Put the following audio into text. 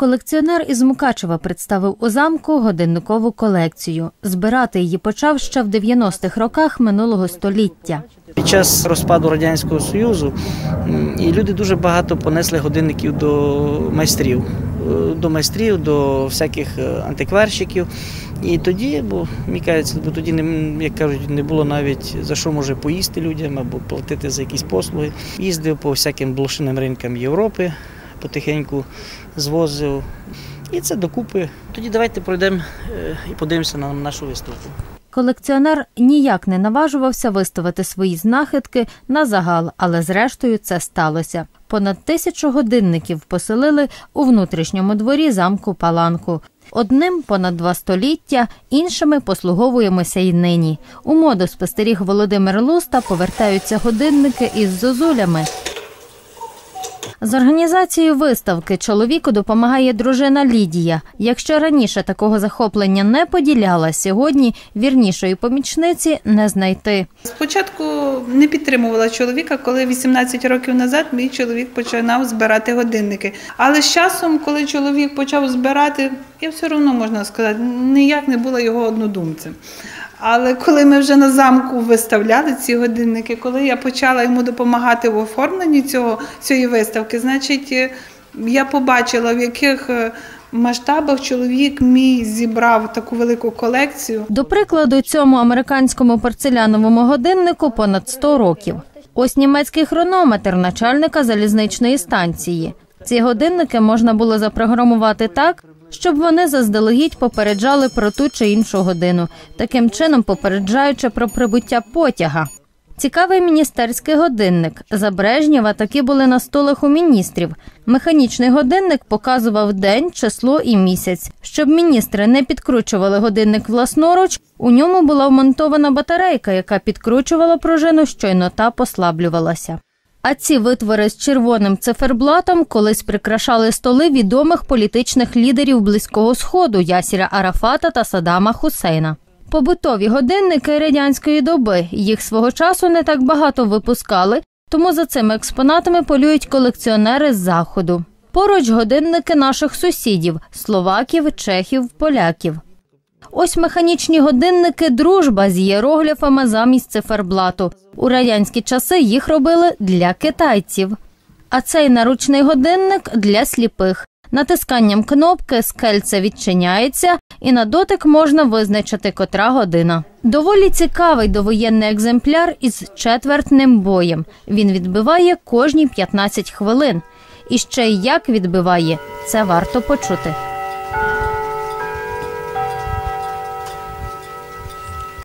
Колекціонер із Мукачева представив у замку годинникову колекцію. Збирати її почав ще в 90-х роках минулого століття. Під час розпаду радянського союзу і люди дуже багато понесли годинників до майстрів, е, до майстрів, до всяких е, антикварщиків. І тоді, бо мені кажеться, бо тоді не як кажуть, не було навіть за що може поїсти людям або платити за якісь послуги. Їздив по всяким блошиним ринкам Європи, потихеньку звозив. І це докупи. Тоді давайте пройдемо е, і подивимося на нашу виставку. Колекціонер ніяк не наважувався виставити свої знахідки на загал, але зрештою це сталося. Понад тисячу годинників поселили у внутрішньому дворі замку Паланку. Одним понад два століття, іншими послуговуємося й нині. У моду спостеріг Володимир Луста повертаються годинники із зозулями. З організацією виставки чоловіку допомагає дружина Лідія. Якщо раніше такого захоплення не поділяла, сьогодні вірнішої помічниці не знайти. Спочатку не підтримувала чоловіка, коли 18 років назад мій чоловік починав збирати годинники. Але з часом, коли чоловік почав збирати, я все одно можна сказати, ніяк не була його однодумцем. Але коли ми вже на замку виставляли ці годинники, коли я почала йому допомагати в оформленні цього, цієї виставки, значить е, я побачила, в яких е, масштабах чоловік мій зібрав таку велику колекцію. До прикладу, цьому американському порцеляновому годиннику понад 100 років. Ось німецький хронометр начальника залізничної станції. Ці годинники можна було запрограмувати так, щоб вони заздалегідь попереджали про ту чи іншу годину, таким чином попереджаючи про прибуття потяга. Цікавий міністерський годинник. За Брежнєва такі були на столах у міністрів. Механічний годинник показував день, число і місяць. Щоб міністри не підкручували годинник власноруч, у ньому була вмонтована батарейка, яка підкручувала пружину, щойно та послаблювалася. А ці витвори з червоним циферблатом колись прикрашали столи відомих політичних лідерів Близького Сходу Ясіра Арафата та Садама Хусейна. Побутові годинники радянської доби їх свого часу не так багато випускали, тому за цими експонатами полюють колекціонери з заходу. Поруч годинники наших сусідів словаків, чехів, поляків. Ось механічні годинники дружба з ієрогліфами замість циферблату. У радянські часи їх робили для китайців. А цей наручний годинник для сліпих. Натисканням кнопки скельце відчиняється, і на дотик можна визначити котра година. Доволі цікавий довоєнний екземпляр із четвертним боєм. Він відбиває кожні 15 хвилин. І ще як відбиває, це варто почути.